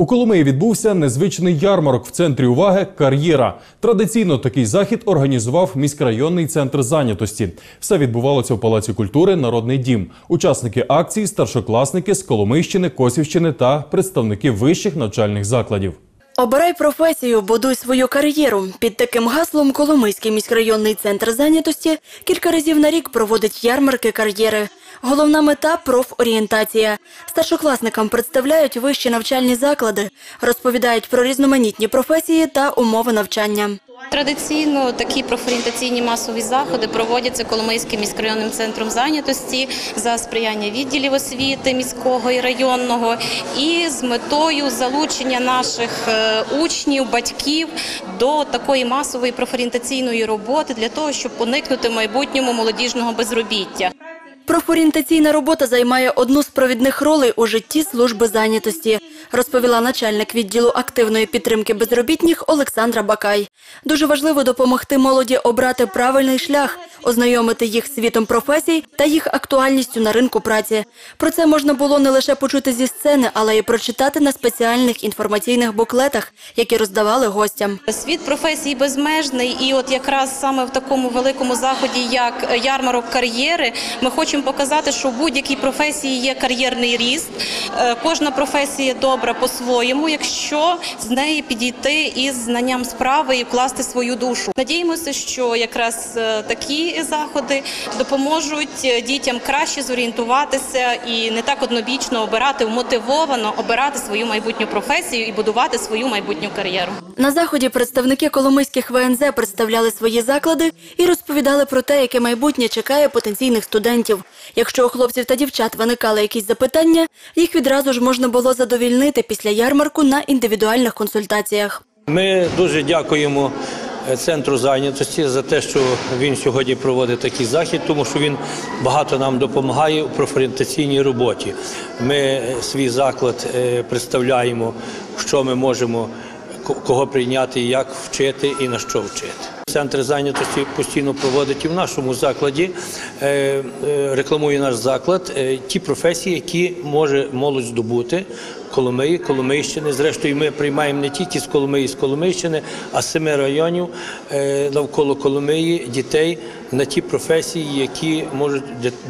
У Коломиї відбувся незвичний ярмарок в центрі уваги кар'єра. Традиційно такий захід організував міськрайонний центр зайнятості. Все відбувалося в Палаці культури Народний дім. Учасники акції старшокласники з Коломийщини, Косівщини та представники вищих навчальних закладів. Обирай професію, будуй свою кар'єру. Під таким гаслом Коломийський міськрайонний центр зайнятості кілька разів на рік проводить ярмарки кар'єри. Головна мета профорієнтація. Старшокласникам представляють вищі навчальні заклади, розповідають про різноманітні професії та умови навчання. Традиційно такі профорієнтаційні масові заходи проводяться Коломийським міськрайонним центром зайнятості за сприяння відділів освіти міського і районного, і з метою залучення наших е, учнів, батьків до такої масової профорієнтаційної роботи для того, щоб уникнути в майбутньому молодіжного безробіття. Профорієнтаційна робота займає одну з провідних ролей у житті служби зайнятості, розповіла начальник відділу активної підтримки безробітних Олександра Бакай. Дуже важливо допомогти молоді обрати правильний шлях, ознайомити їх світом професій та їх актуальністю на ринку праці. Про це можна було не лише почути зі сцени, але й прочитати на спеціальних інформаційних буклетах, які роздавали гостям. Світ професій безмежний, і от якраз саме в такому великому заході, як ярмарок кар'єри, ми хочемо показати, що в будь-якій професії є кар'єрний ріст. Е, Кожна професія добра по-своєму, якщо з неї підійти із знанням справи і вкласти свою душу. Надіємося, що якраз е, такі заходи допоможуть е, дітям краще зорієнтуватися і не так однобічно обирати, вмотивовано обирати свою майбутню професію і будувати свою майбутню кар'єру. На заході представники коломийських ВНЗ представляли свої заклади і розповідали про те, яке майбутнє чекає потенційних студентів. Якщо у хлопців та дівчат виникали якісь запитання, їх відразу ж можна було задовільнити після ярмарку на індивідуальних консультаціях. Ми дуже дякуємо е, центру зайнятості за те, що він сьогодні проводить такий захід, тому що він багато нам допомагає у профорієнтаційній роботі. Ми е, свій заклад е, представляємо, що ми можемо кого прийняти, як вчити і на що вчити. Центр зайнятості постійно проводить і в нашому закладі, е, е, рекламує наш заклад е, ті професії, які може молодь здобути. Коломиї, Коломийщини. Зрештою, ми приймаємо не тільки з Коломиї, з Коломийщини, а з семи районів навколо Коломиї дітей на ті професії, які може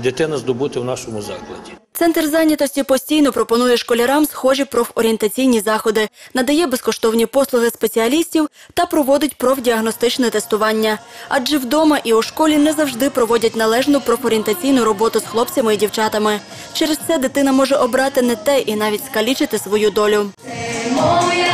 дитина здобути в нашому закладі. Центр зайнятості постійно пропонує школярам схожі профорієнтаційні заходи, надає безкоштовні послуги спеціалістів та проводить профдіагностичне тестування. Адже вдома і у школі не завжди проводять належну профорієнтаційну роботу з хлопцями і дівчатами. Через це дитина може обрати не те і навіть скалічити свою долю. Моя